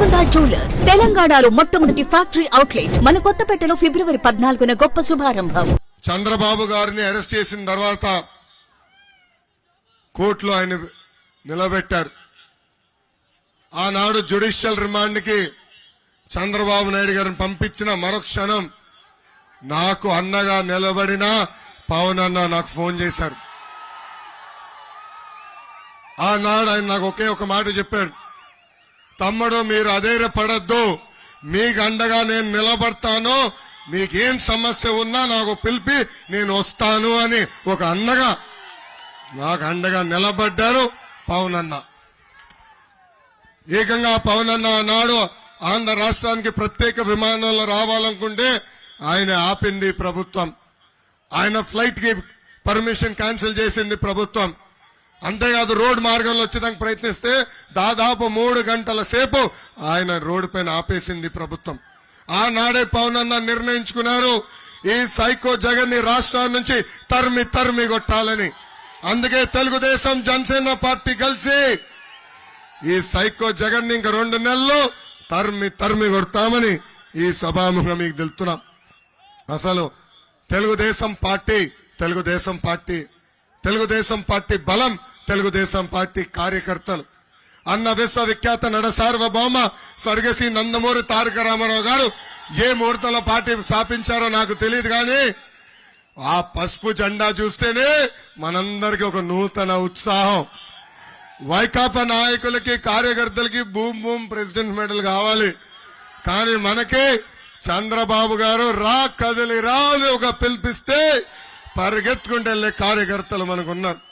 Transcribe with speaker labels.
Speaker 1: Golconda jewellers తెలంగాణలో మొట్టమొదటి factory outlet మన కొత్తపేటలో ఫిబ్రవరి పద్నాలుగున గొప్ప శుభారంభం.
Speaker 2: చంద్రబాబు గారిని అరెస్ట్ చేసిన తర్వాత కోర్టులో ఆయన నిలబెట్టారు. ఆనాడు జ్యుడిషియల్ రిమాండ్కి చంద్రబాబు నాయుడు గారిని పంపించిన మరుక్షణం నాకు అన్నగా నిలబడిన పవన్ అన్న నాకు ఫోన్ చేశారు. ఆనాడు ఆయన నాకు ఒకే ఒక మాట చెప్పాడు. తమ్ముడు మీరు అధైర్యపడద్దు. మీకు అండగా నేను నిలబడతాను. మీకేం సమస్య ఉన్నా నాకు పిలిపి నేను వస్తాను అని ఒక అన్నగా నాకు అండగా నిలబడ్డారు పవన్ అన్న ఏకంగా పవన్ అన్న నాడు ఆంధ్ర రాష్ట్రానికి ప్రత్యేక విమానంలో రావాలనుకుంటే ఆయన ఆపింది ప్రభుత్వం. ఆయన ఫ్లైట్కి పర్మిషన్ క్యాన్సిల్ చేసింది ప్రభుత్వం. అంతేకాదు రోడ్ మార్గంలో వచ్చేదానికి ప్రయత్నిస్తే దాదాపు మూడు గంటల సేపు ఆయన రోడ్డు పైన ఆపేసింది ప్రభుత్వం. ఆనాడే పవన్ అన్న నిర్ణయించుకున్నారు ఈ సైకో జగన్ని రాష్ట్రం నుంచి తరిమి తరిమి కొట్టాలని. అందుకే తెలుగుదేశం జనసేన పార్టీ కలిసి ఈ సైకో జగన్ని ఇంక రెండు నెలలు తరిమి తరిమి కొడతామని ఈ సభాముఖం మీకు తెలుతున్నాం అసలు Telugu Desam party Telugu Desam party Telugu Desam party బలం తెలుగుదేశం పార్టీ కార్యకర్తలు. అన్న విశ్వవిఖ్యాత నడ సార్వభౌమ స్వర్గశ్రీ నందమూరి తారక రామారావు గారు ఏ ముహూర్తంలో పార్టీ స్థాపించారో నాకు తెలియదు కానీ ఆ పసుపు జెండా చూస్తేనే మనందరికి ఒక నూతన ఉత్సాహం. వైకాపా నాయకులకి కార్యకర్తలకి బూమ్ బూమ్ ప్రెసిడెంట్ మెడల్ కావాలి. కానీ మనకి చంద్రబాబు గారు రా కదిలి రా అని ఒక పిలిపిస్తే పరిగెత్తుకుంటే వెళ్ళే కార్యకర్తలు మనకున్నారు.